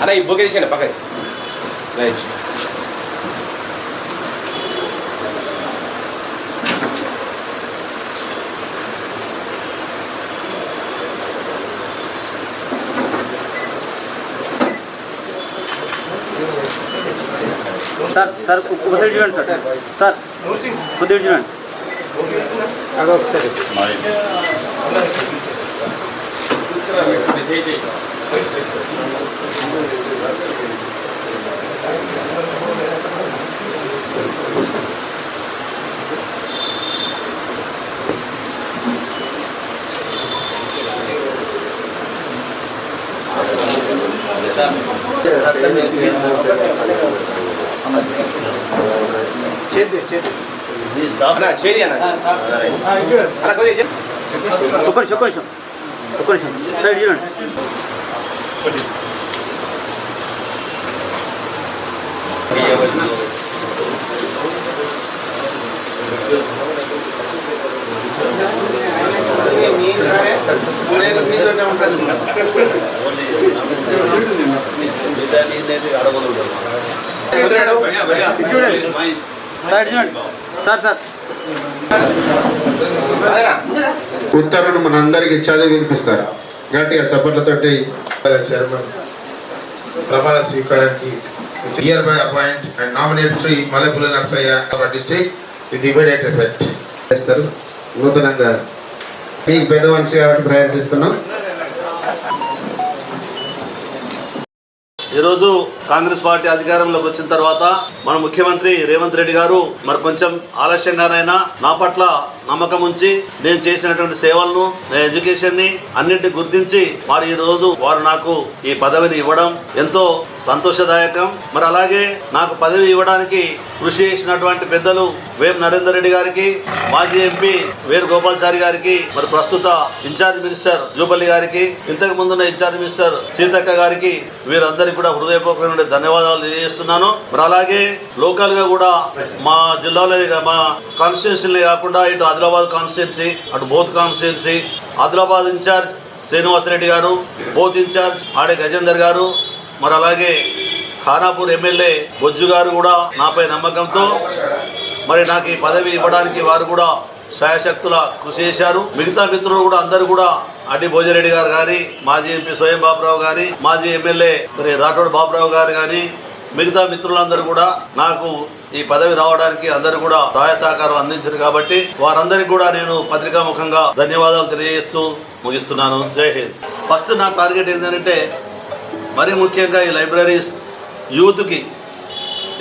అన్న ఈ బుక్ తీసేయండి పక్కన రైట్. సార్ సార్ ఒక సైడ్ చూడండి సార్ సార్ కొద్దిగా చూడండి అన్న చేది అన్న అన్న కొద్దిగా చే- ఒక్క నిమిషం ఒక్క నిమిషం ఒక్క నిమిషం సైడ్ చూడండి చూడండి సైడ్ చూడండి ఉత్తర్వులు మనందరికి చదివి వినిపిస్తారు. గట్టిగా చప్పట్లతోటి చైర్మన్ ప్రమాణ స్వీకారానికి hereby appoint and nominate Shri Malapula Narsaiah our district with immediate effect చేస్తారు. నూతనంగా మీకు పెద్ద మనిషి కాబట్టి ప్రయత్నిస్తున్నాం. ఈరోజు కాంగ్రెస్ పార్టీ అధికారంలోకి వచ్చిన తర్వాత మన ముఖ్యమంత్రి రేవంత్ రెడ్డి గారు మరి కొంచెం ఆలస్యంగానైనా నా పట్ల నమ్మకం ఉంచి నేను చేసినటువంటి సేవలను నా ఎడ్యుకేషన్ని అన్నింటి గుర్తించి వారు ఈ రోజు వారు నాకు ఈ పదవిని ఇవ్వడం ఎంతో సంతోషదాయకం. మరి అలాగే నాకు పదవి ఇవ్వడానికి కృషి చేసినటువంటి పెద్దలు వేం నరేందర్ రెడ్డి గారికి మాజీ ఎంపీ వేరు గోపాల్చారి గారికి మరి ప్రస్తుత ఇన్ఛార్జ్ మినిస్టర్ జూపల్లి గారికి ఇంతకు ముందున్న ఇన్ఛార్జ్ మినిస్టర్ సీతక్క గారికి వీరందరికీ కూడా హృదయపూర్వకమైన ధన్యవాదాలు తెలియజేస్తున్నాను. మరి అలాగే లోకల్గా కూడా మా జిల్లాలో మా కాన్స్టిట్యున్సీ కాకుండా ఇటు ఆదిలాబాద్ కాన్స్టిట్యున్సీ అటు Boath constituency Adilabad incharge Srinivasa Reddy garu Boath incharge ఆడే గజేందర్ గారు మరి అలాగే ఖానాపూర్ ఎమ్మెల్యే బొజ్జు గారు కూడా నాపై నమ్మకంతో మరి నాకు ఈ పదవి ఇవ్వడానికి వారు కూడా శాయశక్తుల కృషి చేశారు. మిగతా మిత్రులు కూడా అందరూ కూడా అడ్డి భోజరెడ్డి గారు కానీ మాజీ ఎంపీ స్వయం బాబురావు గారి మాజీ ఎమ్మెల్యే మరి రాఠోడ్ బాబురావు గారు కానీ మిగతా మిత్రులందరూ కూడా నాకు ఈ పదవి రావడానికి అందరూ కూడా సహాయ సహకారం అందించారు కాబట్టి వారందరికీ కూడా నేను పత్రికాముఖంగా ధన్యవాదాలు తెలియజేస్తూ ముగిస్తున్నాను. జై హింద్. ఫస్ట్ నా టార్గెట్ ఏంటంటే మరీ ముఖ్యంగా ఈ లైబ్రరీస్ యూత్కి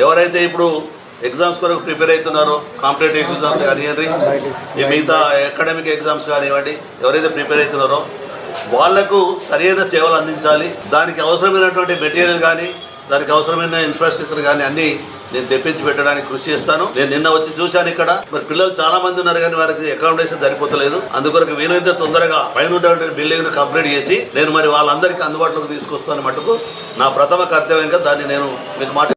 ఎవరైతే ఇప్పుడు ఎగ్జామ్స్ కొరకు ప్రిపేర్ అవుతున్నారో కాంపిటేటివ్ ఎగ్జామ్స్ కానివ్వండి ఈ మిగతా అకాడమిక్ ఎగ్జామ్స్ కానివ్వండి ఎవరైతే ప్రిపేర్ అవుతున్నారో వాళ్ళకు సరైన సేవలు అందించాలి. దానికి అవసరమైనటువంటి మెటీరియల్ కానీ దానికి అవసరమైన ఇన్ఫ్రాస్ట్రక్చర్ కానీ అన్ని నేను తెప్పించి పెట్టడానికి కృషి చేస్తాను. నేను నిన్న వచ్చి చూశాను ఇక్కడ. మరి పిల్లలు చాలా మంది ఉన్నారు కానీ వారికి అకామిడేషన్ సరిపోతలేదు. అందుకొరకు వీలైతే తొందరగా పైన ఉన్నటువంటి బిల్డింగ్ కంప్లీట్ చేసి నేను మరి వాళ్ళందరికీ అందుబాటులోకి తీసుకొస్తాను మటుకు. నా ప్రథమ కర్తవ్యంగా దాన్ని నేను మీకు మాట